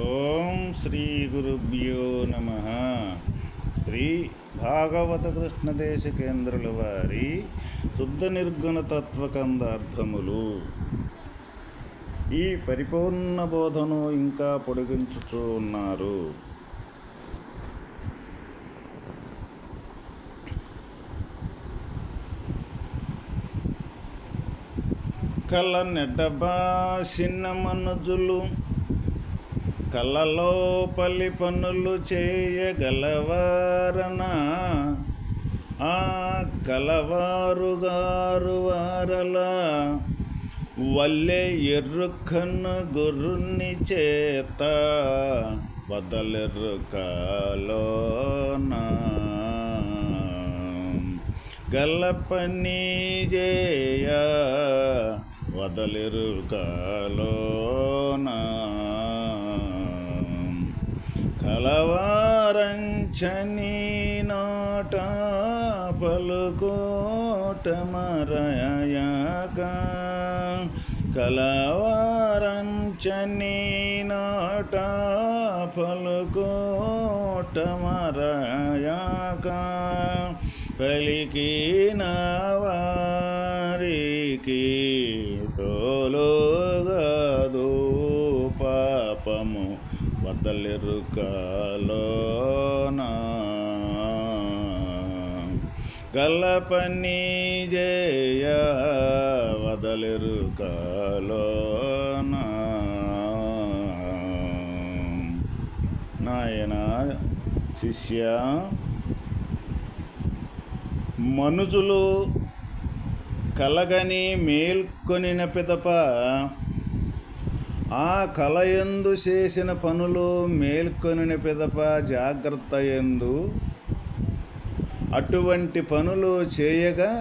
ఓం శ్రీ గురుభ్యో నమ. శ్రీ భాగవత కృష్ణదేశ కేంద్రుల వారి శుద్ధ నిర్గుణ తత్వకందార్థములు. ఈ పరిపూర్ణ బోధను ఇంకా పొడిగించుచూ ఉన్నారు. కళ్ళ చిన్న మనుజులు కళ్ళలో పల్లి పనులు చేయగలవారనా? ఆ కలవారు గారు వారల? వల్లే ఎర్రుకన్ను గుర్రుని చేత వదలెర్రుకలోనా? గల్ల పని చేయ వదలిరుకలోనా కలవారంచని నాట పలుకోట మరయాక కలవారంచని నాట పలుకోట మరయాక పలికిన వారికి వదలెరుకలోనా గల్ల పని జయ వదలెరుకలోనా నాయన శిష్య మనుజులు కలగని మేల్కొనిన పితప ఆ కలయందు చేసిన పనులు మేల్కొనిన పిదప జాగ్రత్త ఎందు అటువంటి పనులు చేయగా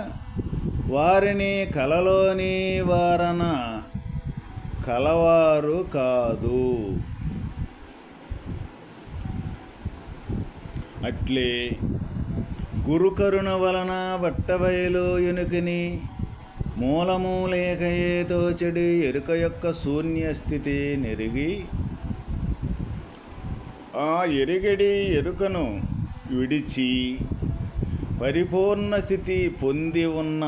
వారిని కలలోని వారన కలవారు కాదు. అట్లే గురుకరుణ వలన బట్టబయలు ఎనుకని మూలము ఏదో చెడు ఎరుక యొక్క శూన్యస్థితి నెరిగి ఆ ఎరిగడి ఎరుకను విడిచి పరిపూర్ణ స్థితి పొంది ఉన్న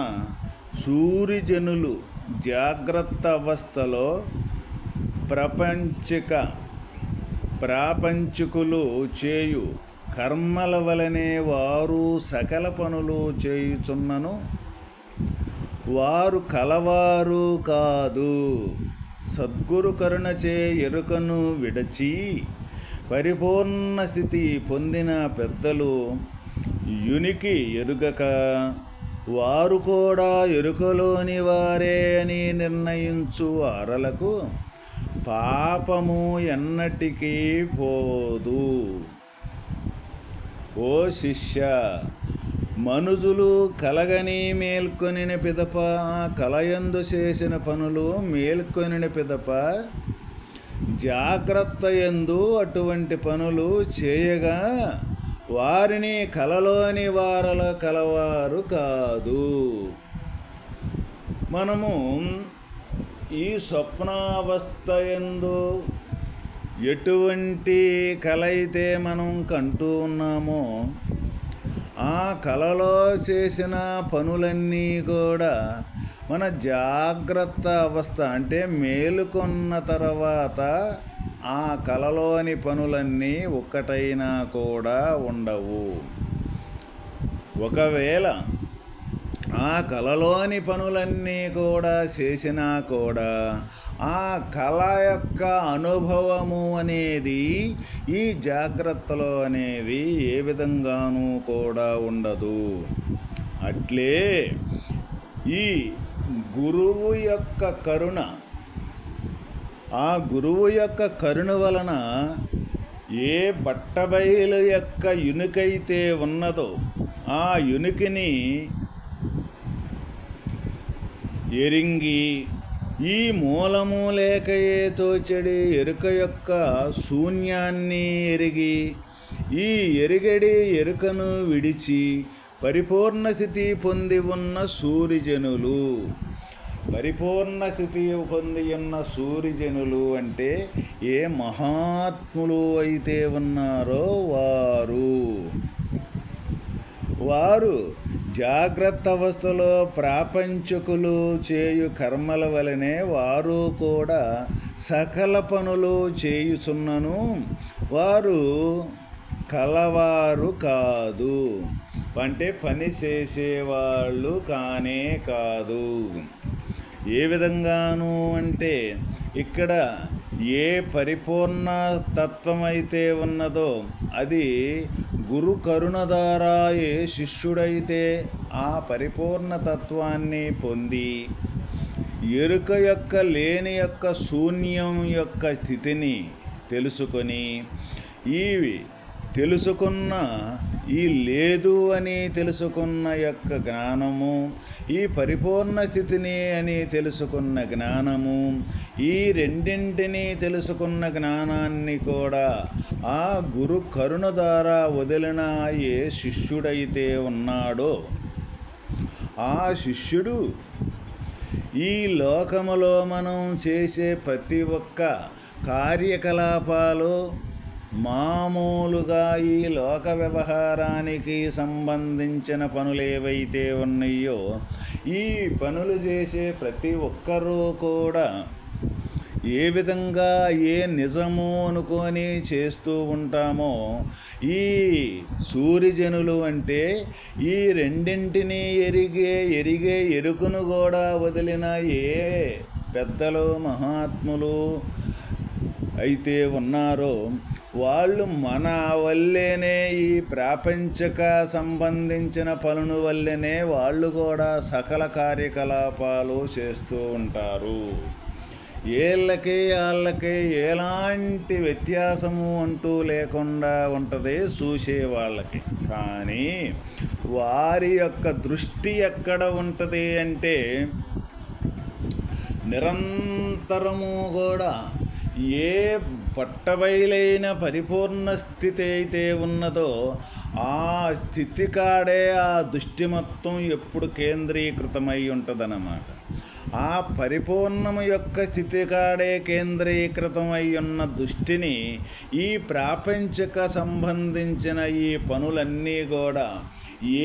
సూర్యజనులు జాగ్రత్త అవస్థలో ప్రపంచిక ప్రాపంచికులు చేయు కర్మల వలనే వారు సకల పనులు చేయుచున్నను. వారు కలవారు కాదు. సద్గురు కరుణచే ఎరుకను విడచి పరిపూర్ణ స్థితి పొందిన పెద్దలు యునికి ఎరుగక వారు కూడా ఎరుకలోని వారే అని నిర్ణయించు అరలకు పాపము ఎన్నటికీ పోదు. ఓ శిష్య మనుజులు కలగని మేల్కొనిన పిదప కలయందు చేసిన పనులు మేల్కొనిన పిదప జాగ్రత్త ఎందు అటువంటి పనులు చేయగా వారిని కలలోని వారల కలవారు కాదు. మనము ఈ స్వప్నావస్థ ఎందు ఎటువంటి కల అయితే మనం కంటూ ఉన్నామో ఆ కళలో చేసిన పనులన్నీ కూడా మన జాగ్రత్త అవస్థ అంటే మేలుకొన్న తర్వాత ఆ కలలోని పనులన్నీ ఒక్కటైనా కూడా ఉండవు. ఒకవేళ ఆ కలలోని పనులన్నీ కూడా చేసినా కూడా ఆ కళ యొక్క అనుభవము అనేది ఈ జాగ్రత్తలో అనేది ఏ విధంగానూ కూడా ఉండదు. అట్లే ఈ గురువు యొక్క కరుణ ఆ గురువు యొక్క కరుణ వలన ఏ బట్టబయలు యొక్క యునికైతే ఉన్నదో ఆ యునికిని ఎరింగి ఈ మూలము లేకయే తోచడి ఎరుక యొక్క శూన్యాన్ని ఎరిగి ఈ ఎరిగడి ఎరుకను విడిచి పరిపూర్ణ స్థితి పొంది ఉన్న సూర్యజనులు. పరిపూర్ణ స్థితి పొంది ఉన్న సూర్యజనులు అంటే ఏ మహాత్ములు అయితే ఉన్నారో వారు. వారు జాగ్రత్త అవస్థలో ప్రాపంచకులు చేయు కర్మల వలనే వారు కూడా సకల పనులు చేయుచున్నను. వారు కలవారు కాదు. అంటే పని చేసేవాళ్ళు కానే కాదు. ఏ విధంగాను అంటే ఇక్కడ ఏ పరిపూర్ణ తత్వం అయితే ఉన్నదో అది గురు కరుణధారాయే శిష్యుడైతే ఆ పరిపూర్ణ తత్వాన్ని పొంది ఎరుక యొక్క లేని యొక్క శూన్యం యొక్క స్థితిని తెలుసుకొని ఈ తెలుసుకున్న ఈ లేదు అని తెలుసుకున్న యొక్క జ్ఞానము ఈ పరిపూర్ణ స్థితిని అని తెలుసుకున్న జ్ఞానము ఈ రెండింటినీ తెలుసుకున్న జ్ఞానాన్ని కూడా ఆ గురు కరుణ ద్వారా వదిలిన ఏ శిష్యుడైతే ఉన్నాడో ఆ శిష్యుడు ఈ లోకములో మనం చేసే ప్రతి ఒక్క కార్యకలాపాలు మామూలుగా ఈ లోక వ్యవహారానికి సంబంధించిన పనులు ఏవైతే ఉన్నాయో ఈ పనులు చేసే ప్రతి ఒక్కరూ కూడా ఏ విధంగా ఏ నిజము అనుకొని చేస్తూ ఉంటామో ఈ సూర్యజనులు అంటే ఈ రెండింటినీ ఎరిగే ఎరిగే ఎరుకును కూడా వదిలిన ఏ పెద్దలు మహాత్ములు అయితే ఉన్నారో వాళ్ళు మన వల్లేనే ఈ ప్రాపంచక సంబంధించిన పనుల వల్లనే వాళ్ళు కూడా సకల కార్యకలాపాలు చేస్తూ ఉంటారు. ఏళ్ళకి వాళ్ళకి ఎలాంటి వ్యత్యాసము అంటూ లేకుండా ఉంటుంది చూసే వాళ్ళకి. కానీ వారి యొక్క దృష్టి ఎక్కడ ఉంటుంది అంటే నిరంతరము కూడా ఏ పట్టబయలైన పరిపూర్ణ స్థితి అయితే ఉన్నదో ఆ స్థితి కాడే ఆ దృష్టి మొత్తం ఎప్పుడు కేంద్రీకృతమై ఉంటుందన్నమాట. ఆ పరిపూర్ణము యొక్క స్థితి కాడే కేంద్రీకృతమై ఉన్న దృష్టిని ఈ ప్రాపంచిక సంబంధించిన ఈ పనులన్నీ కూడా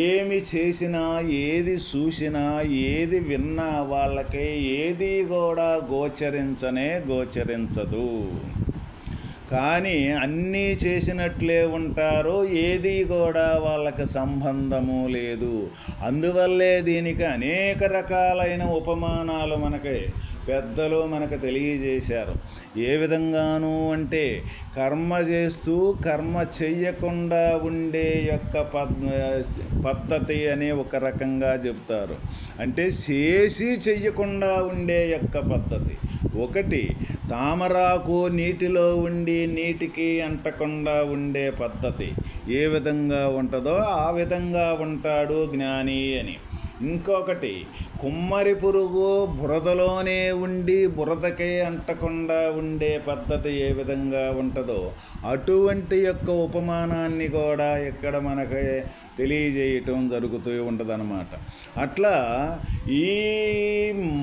ఏమి చేసినా ఏది చూసినా ఏది విన్నా వాళ్ళకి ఏది కూడా గోచరించనే గోచరించదు. కానీ అన్నీ చేసినట్లే ఉంటారు ఏది కూడా వాళ్ళకి సంబంధము లేదు. అందువల్లే దీనికి అనేక రకాలైన ఉపమానాలు మనకి. పెద్దలు మనకు తెలియజేశారు. ఏ విధంగాను అంటే కర్మ చేస్తూ కర్మ చెయ్యకుండా ఉండే యొక్క పద్ధతి అని ఒక రకంగా చెప్తారు. అంటే చేసి చెయ్యకుండా ఉండే యొక్క పద్ధతి. ఒకటి తామరాకు నీటిలో ఉండి నీటికి అంటకుండా ఉండే పద్ధతి. ఏ విధంగా ఉంటుందో ఆ విధంగా ఉంటాడు జ్ఞాని అని. ఇంకొకటి కుమ్మరి పురుగు బురదలోనే ఉండి బురదకే అంటకుండా ఉండే పద్ధతి ఏ విధంగా ఉంటుందో అటువంటి యొక్క ఉపమానాన్ని కూడా ఇక్కడ మనకి తెలియజేయటం జరుగుతూ ఉంటుందన్నమాట అట్లా ఈ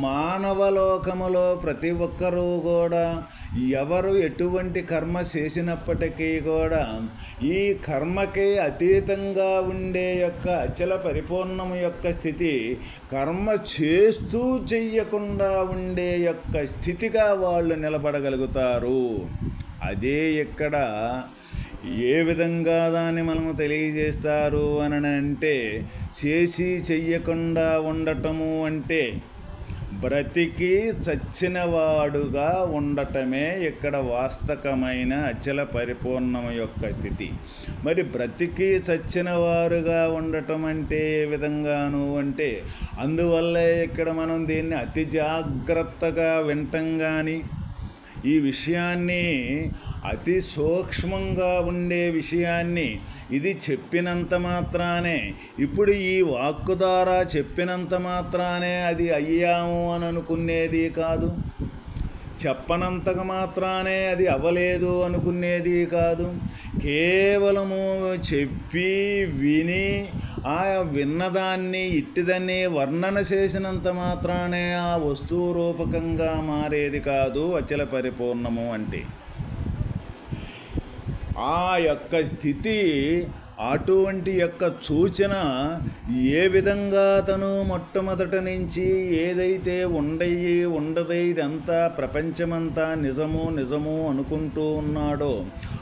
మానవలోకములో ప్రతి ఒక్కరూ కూడా ఎవరు ఎటువంటి కర్మ చేసినప్పటికీ కూడా ఈ కర్మకి అతీతంగా ఉండే యొక్క అచల పరిపూర్ణము యొక్క స్థితి కర్మ చేస్తూ చెయ్యకుండా ఉండే యొక్క స్థితిగా వాళ్ళు నిలబడగలుగుతారు. అదే ఇక్కడ ఏ విధంగా దాన్ని మనము తెలియజేస్తారు అని అంటే చేసి చెయ్యకుండా ఉండటము అంటే బ్రతికి చచ్చినవాడుగా ఉండటమే ఇక్కడ వాస్తవమైన అచల పరిపూర్ణం యొక్క స్థితి. మరి బ్రతికి చచ్చిన వారుగా ఉండటం అంటే ఏ విధంగాను అంటే అందువల్లే ఇక్కడ మనం దీన్ని అతి జాగ్రత్తగా వింటం కానీ ఈ విషయాన్ని అతి సూక్ష్మంగా ఉండే విషయాన్ని ఇది చెప్పినంత మాత్రానే ఇప్పుడు ఈ వాక్కు ద్వారా చెప్పినంత మాత్రానే అది అయ్యాము అని అనుకునేది కాదు. చెప్పనంతగా మాత్రానే అది అవ్వలేదు అనుకునేది కాదు. కేవలము చెప్పి విని ఆ విన్నదాన్ని ఇట్టిదని వర్ణన చేసినంత మాత్రానే ఆ వస్తువు రూపకంగా మారేది కాదు అచల పరిపూర్ణము అంటే. ఆ యొక్క స్థితి అటువంటి యొక్క సూచన ఏ విధంగా తను మొట్టమొదట నుంచి ఏదైతే ఉండయి ఉండదు ఇదంతా ప్రపంచమంతా నిజము నిజము అనుకుంటూ ఉన్నాడో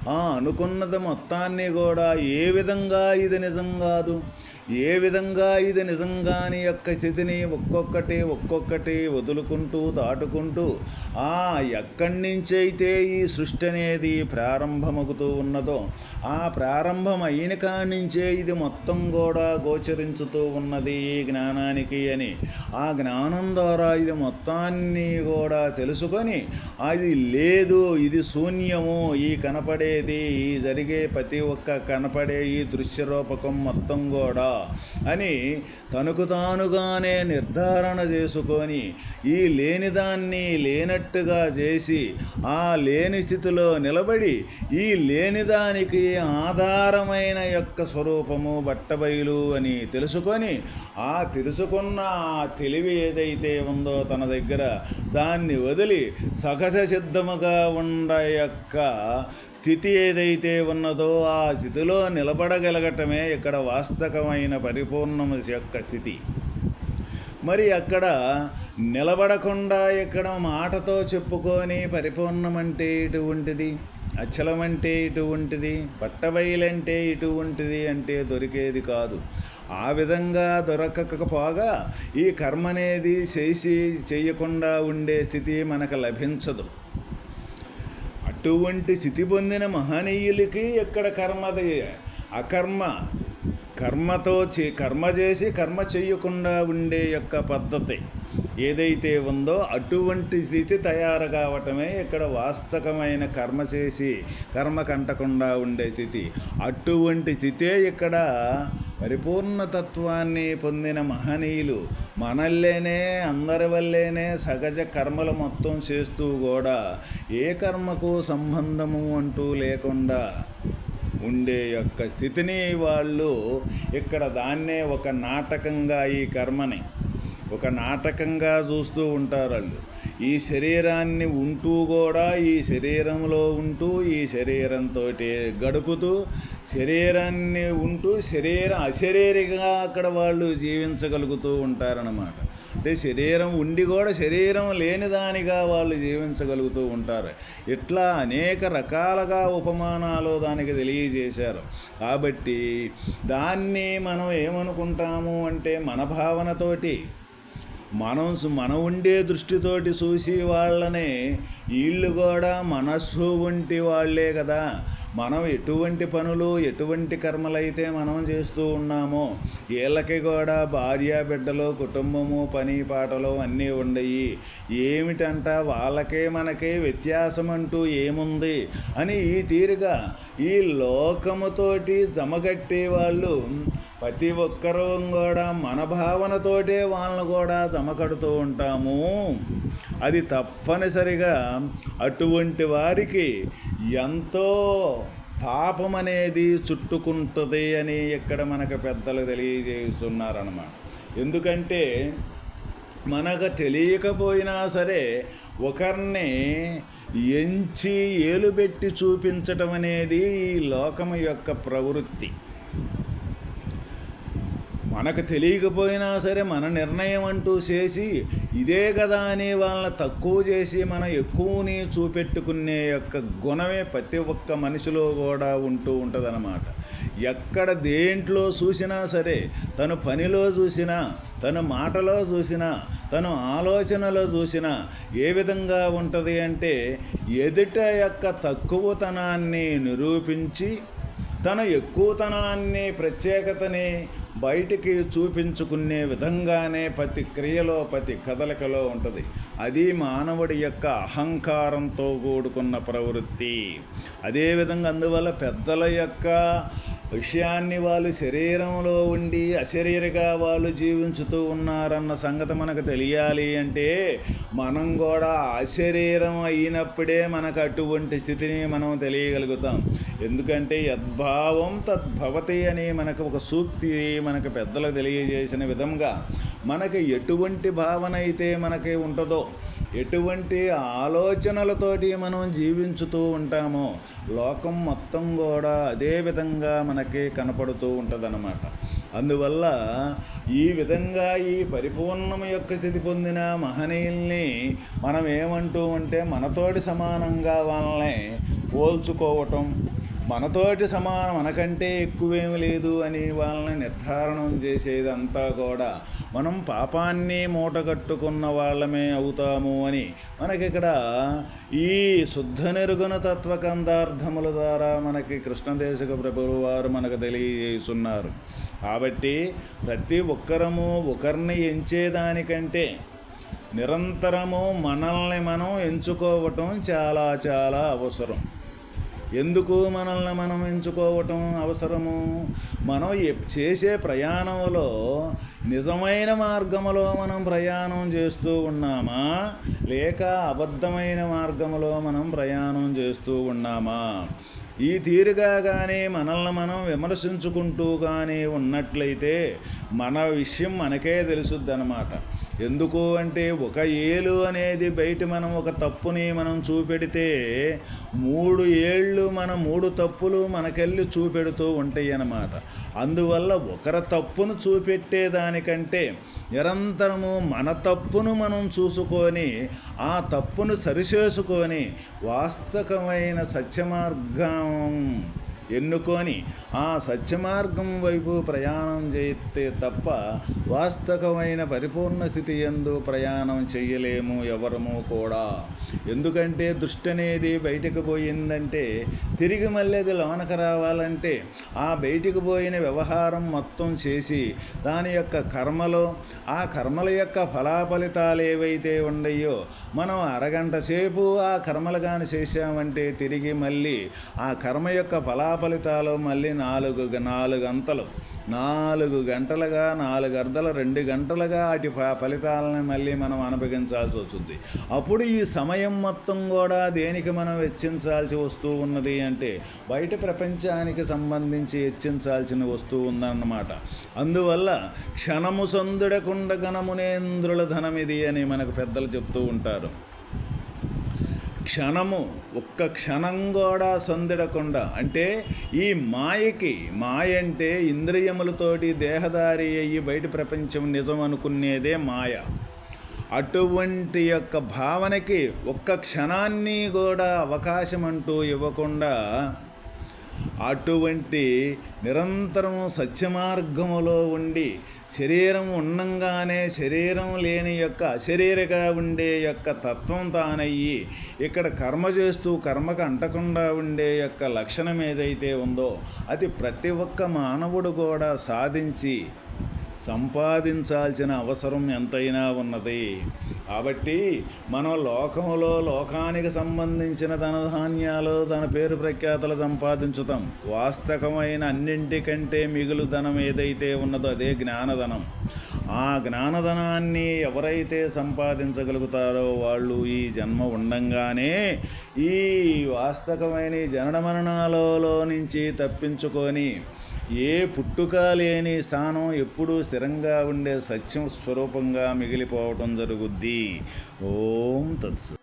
ఆ అనుకున్నది మొత్తాన్ని కూడా ఏ విధంగా ఇది నిజం కాదు. ఏ విధంగా ఇది నిజంగాని యొక్క స్థితిని ఒక్కొక్కటి ఒక్కొక్కటి వదులుకుంటూ దాటుకుంటూ ఆ ఎక్కడి నుంచైతే ఈ సృష్టి అనేది ప్రారంభమవుతూ ఉన్నదో ఆ ప్రారంభం అయిన కాడి నుంచే ఇది మొత్తం కూడా గోచరించుతూ ఉన్నది ఈ జ్ఞానానికి అని ఆ జ్ఞానం ద్వారా ఇది మొత్తాన్ని కూడా తెలుసుకొని అది లేదు ఇది శూన్యము ఈ కనపడేది ఈ జరిగే ప్రతి ఒక్క కనపడే ఈ దృశ్య రూపకం మొత్తం కూడా అని తనకు తానుగానే నిర్ధారణ చేసుకొని ఈ లేనిదాన్ని లేనట్టుగా చేసి ఆ లేని స్థితిలో నిలబడి ఈ లేనిదానికి ఆధారమైన యొక్క స్వరూపము బట్టబయలు అని తెలుసుకొని ఆ తెలుసుకున్న ఆ తెలివి ఏదైతే ఉందో తన దగ్గర దాన్ని వదిలి సహజ సిద్ధముగా ఉండ యొక్క స్థితి ఏదైతే ఉన్నదో ఆ స్థితిలో నిలబడగలగటమే ఇక్కడ వాస్తవమైన పరిపూర్ణం యొక్క స్థితి. మరి అక్కడ నిలబడకుండా ఇక్కడ మాటతో చెప్పుకొని పరిపూర్ణమంటే ఇటువంటిది అచలమంటే ఇటువంటిది పట్టబయలంటే ఇటువంటిది అంటే దొరికేది కాదు. ఆ విధంగా దొరకకపోగా ఈ కర్మ అనేది చేసి చేయకుండా ఉండే స్థితి మనకు లభించదు. అటువంటి స్థితి పొందిన మహనీయులకి ఎక్కడ కర్మది అకర్మ. కర్మతో చే కర్మ చేసి కర్మ చేయకుండా ఉండే యొక్క పద్ధతి ఏదైతే ఉందో అటువంటి స్థితి తయారు కావటమే ఇక్కడ వాస్తవమైన కర్మ చేసి కర్మ కంటకుండా ఉండే స్థితి. అటువంటి స్థితే ఇక్కడ పరిపూర్ణతత్వాన్ని పొందిన మహనీయులు మనల్లేనే అందరి వల్లేనే సహజ కర్మలు మొత్తం చేస్తూ కూడా ఏ కర్మకు సంబంధము అంటూ లేకుండా ఉండే యొక్క స్థితిని వాళ్ళు ఇక్కడ దాన్నే ఒక నాటకంగా ఈ కర్మని ఒక నాటకంగా చూస్తూ ఉంటారు వాళ్ళు ఈ శరీరాన్ని ఉంటూ కూడా ఈ శరీరంలో ఉంటూ ఈ శరీరంతో గడుపుతూ శరీరాన్ని ఉంటూ శరీరం అశరీరిగా అక్కడ వాళ్ళు జీవించగలుగుతూ ఉంటారన్నమాట. అంటే శరీరం ఉండి కూడా శరీరం లేని దానిగా వాళ్ళు జీవించగలుగుతూ ఉంటారు. ఇట్లా అనేక రకాలుగా ఉపమానాలు దానికి తెలియజేశారు. కాబట్టి దాన్ని మనం ఏమనుకుంటాము అంటే మన భావనతోటి మనం మనం ఉండే దృష్టితోటి చూసి వాళ్ళని వీళ్ళు కూడా మనస్సు వంటి వాళ్ళే కదా. మనం ఎటువంటి పనులు ఎటువంటి కర్మలైతే మనం చేస్తూ ఉన్నామో వీళ్ళకి కూడా భార్య బిడ్డలు కుటుంబము పని పాటలు అన్నీ ఉండయి. ఏమిటంట వాళ్ళకే మనకే వ్యత్యాసం అంటూ ఏముంది అని ఈ తీరుగా ఈ లోకముతోటి జమగట్టే వాళ్ళు ప్రతి ఒక్కరూ కూడా మన భావనతోటే వాళ్ళను కూడా జమకడుతూ ఉంటాము. అది తప్పనిసరిగా అటువంటి వారికి ఎంతో పాపం అనేది చుట్టుకుంటుంది అని ఇక్కడ మనకు పెద్దలు తెలియజేస్తున్నారన్నమాట. ఎందుకంటే మనకు తెలియకపోయినా సరే ఒకరిని ఎంచి ఏలుబెట్టి చూపించటం అనేది ఈ లోకము యొక్క ప్రవృత్తి. మనకు తెలియకపోయినా సరే మన నిర్ణయం అంటూ చేసి ఇదే కదా అని వాళ్ళని తక్కువ చేసి మనం ఎక్కువని చూపెట్టుకునే యొక్క గుణమే ప్రతి ఒక్క మనిషిలో కూడా ఉంటూ ఉంటుందన్నమాట. ఎక్కడ దేంట్లో చూసినా సరే తను పనిలో చూసినా తన మాటలో చూసినా తను ఆలోచనలో చూసినా ఏ విధంగా ఉంటుంది అంటే ఎదుట యొక్క తక్కువతనాన్ని నిరూపించి తన ఎక్కువతనాన్ని ప్రత్యేకతని బయటికి చూపించుకునే విధంగానే ప్రతి క్రియలో ప్రతి కదలికలో ఉంటుంది. అది మానవుడి యొక్క అహంకారంతో కూడుకున్న ప్రవృత్తి. అదేవిధంగా అందువల్ల పెద్దల యొక్క విషయాన్ని వాళ్ళు శరీరంలో ఉండి అశరీరగా వాళ్ళు జీవించుతూ ఉన్నారన్న సంగతి మనకు తెలియాలి అంటే మనం కూడా అశరీరం అయినప్పుడే మనకు అటువంటి స్థితిని మనం తెలియగలుగుతాం. ఎందుకంటే యద్భావం తద్భవతి అని మనకు ఒక సూక్తి మనకు పెద్దలకు తెలియజేసిన విధంగా మనకి ఎటువంటి భావన అయితే మనకి ఉంటుందో ఎటువంటి ఆలోచనలతోటి మనం జీవించుతూ ఉంటామో లోకం మొత్తం కూడా అదే విధంగా మనకి కనపడుతూ ఉంటుందన్నమాట. అందువల్ల ఈ విధంగా ఈ పరిపూర్ణం యొక్క స్థితి పొందిన మహనీయుల్ని మనం ఏమంటూ ఉంటే మనతోటి సమానంగా వాళ్ళని పోల్చుకోవటం మనతోటి సమానం మనకంటే ఎక్కువేమి లేదు అని వాళ్ళని నిర్ధారణం చేసేదంతా కూడా మనం పాపాన్ని మూటగట్టుకున్న వాళ్ళమే అవుతాము అని మనకిక్కడ ఈ శుద్ధ తత్వ తత్వకందార్థముల ద్వారా మనకి కృష్ణదేశక ప్రభువు వారు మనకు తెలియజేస్తున్నారు. కాబట్టి ప్రతి ఒక్కరము ఒకరిని ఎంచేదానికంటే నిరంతరము మనల్ని మనం ఎంచుకోవటం చాలా చాలా అవసరం. ఎందుకు మనల్ని మనం ఎంచుకోవటం అవసరము? మనం చేసే ప్రయాణంలో నిజమైన మార్గములో మనం ప్రయాణం చేస్తూ ఉన్నామా? లేక అబద్ధమైన మార్గములో మనం ప్రయాణం చేస్తూ ఉన్నామా? ఈ తీరుగా కానీ మనల్ని మనం విమర్శించుకుంటూ కానీ ఉన్నట్లయితే మన విషయం మనకే తెలుసుద్ది అన్నమాట ఎందుకు అంటే ఒక ఏలు అనేది బయట మనం ఒక తప్పుని మనం చూపెడితే మూడు ఏళ్ళు మన మూడు తప్పులు మనకెళ్ళి చూపెడుతూ ఉంటాయి అన్నమాట. అందువల్ల ఒకరి తప్పును చూపెట్టేదానికంటే నిరంతరము మన తప్పును మనం చూసుకొని ఆ తప్పును సరిచేసుకొని వాస్తవమైన సత్యమార్గం ఎన్నుకొని ఆ సత్యమార్గం వైపు ప్రయాణం చేస్తే తప్ప వాస్తవమైన పరిపూర్ణ స్థితి ఎందు ప్రయాణం చేయలేము ఎవరము కూడా. ఎందుకంటే దృష్టి అనేది బయటకు పోయిందంటే తిరిగి మళ్ళీ అది లోనకు రావాలంటే ఆ బయటకు పోయిన వ్యవహారం మొత్తం చేసి దాని యొక్క కర్మలో ఆ కర్మల యొక్క ఫలాఫలితాలు ఏవైతే ఉన్నాయో మనం అరగంట సేపు ఆ కర్మలు కానీ చేశామంటే తిరిగి మళ్ళీ ఆ కర్మ యొక్క ఫలా ఫలితాలు మళ్ళీ నాలుగు నాలుగు అంతలు. నాలుగు గంటలుగా నాలుగు అర్ధలు రెండు గంటలుగా అటు ఫ- ఫలితాలను మళ్ళీ మనం అనుభవించాల్సి వస్తుంది. అప్పుడు ఈ సమయం మొత్తం కూడా దేనికి మనం వెచ్చించాల్సి వస్తూ ఉన్నది అంటే బయట ప్రపంచానికి సంబంధించి వెచ్చించాల్సిన వస్తువు ఉందన్నమాట. అందువల్ల క్షణము సందుడకుండ గణమునేంద్రుల ధనమిది అని మనకు పెద్దలు చెప్తూ ఉంటారు. క్షణము ఒక్క క్షణం కూడా సందిడకుండా అంటే ఈ మాయకి మాయ అంటే ఇంద్రియములతోటి దేహదారి అయ్యి బయట ప్రపంచం నిజం అనుకునేదే మాయ. అటువంటి యొక్క భావనకి ఒక్క క్షణాన్ని కూడా అవకాశం అంటూ ఇవ్వకుండా అటువంటి నిరంతరం సత్యమార్గములో ఉండి శరీరం ఉండంగానే శరీరం లేని యొక్క అశరీరగా ఉండే యొక్క తత్వం తానయ్యి ఇక్కడ కర్మ చేస్తూ కర్మకు అంటకుండా ఉండే యొక్క లక్షణం ఏదైతే ఉందో అది ప్రతి ఒక్క మానవుడు కూడా సాధించి సంపాదించాల్సిన అవసరం ఎంతైనా ఉన్నది. కాబట్టి మనం లోకంలో లోకానికి సంబంధించిన ధనధాన్యాలు తన పేరు ప్రఖ్యాతలు సంపాదించుతాం. వాస్తవమైన అన్నింటికంటే మిగులు ధనం ఏదైతే ఉన్నదో అదే జ్ఞానధనం. ఆ జ్ఞానధనాన్ని ఎవరైతే సంపాదించగలుగుతారో వాళ్ళు ఈ జన్మ ఉండంగానే ఈ వాస్తవమైన జనన మరణాలలో నుంచి తప్పించుకొని ఏ పుట్టుక లేని స్థానం ఎప్పుడూ స్థిరంగా ఉండే సత్యం స్వరూపంగా మిగిలిపోవటం జరుగుద్ది. ఓం తత్స